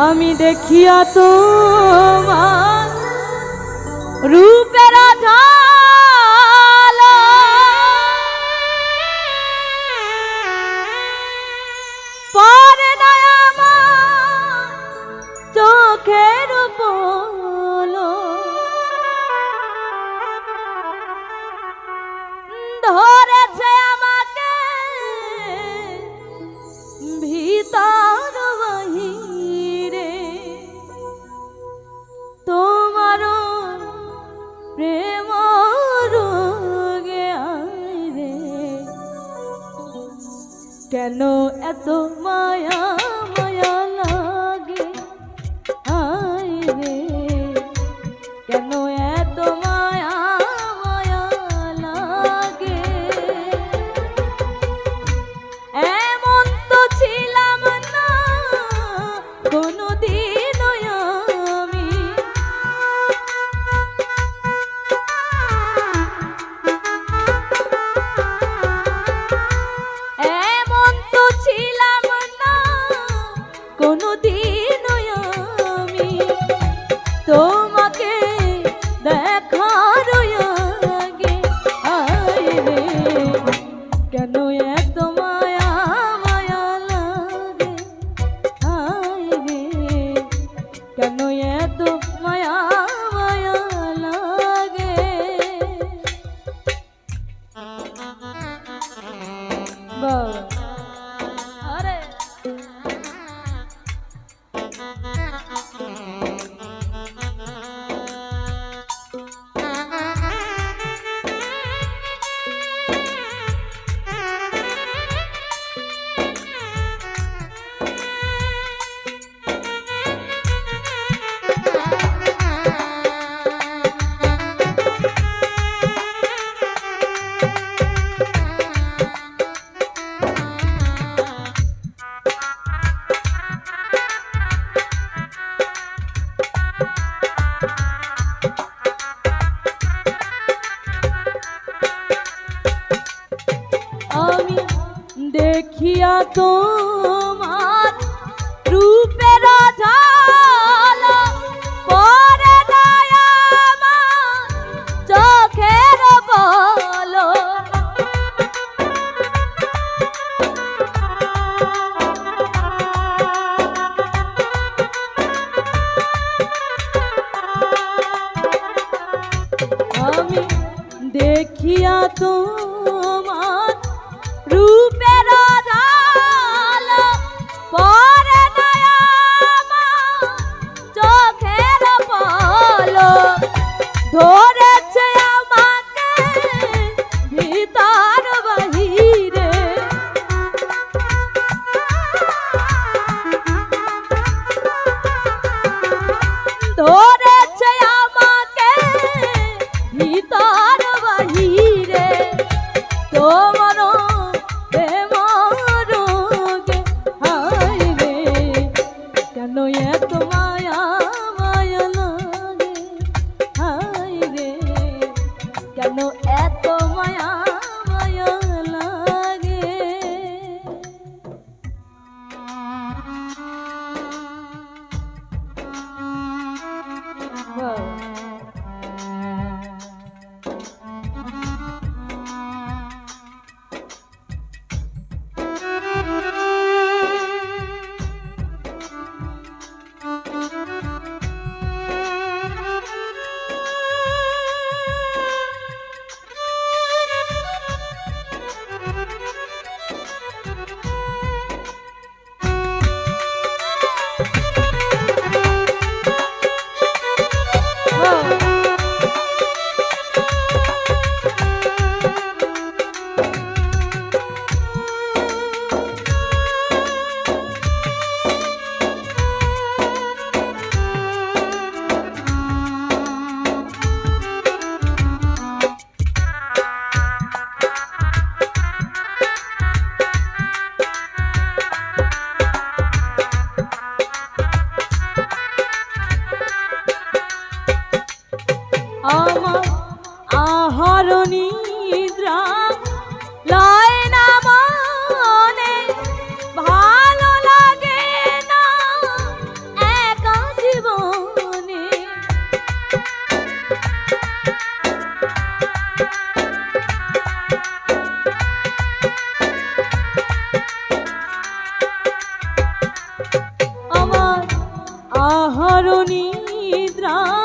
আমি দেখিয়া তোমার রূপের ঢালো কেন এত মায়া মায়া লাগে? আইরে কেন এত মায়া মায়া লাগে? এমন তো ছিলাম না কোনোদিন দেখিয়া তোমার রূপের কেন এত মা ধরণী নিদ্রা লয় ভালো লাগে না একা আহরণী নিদ্রা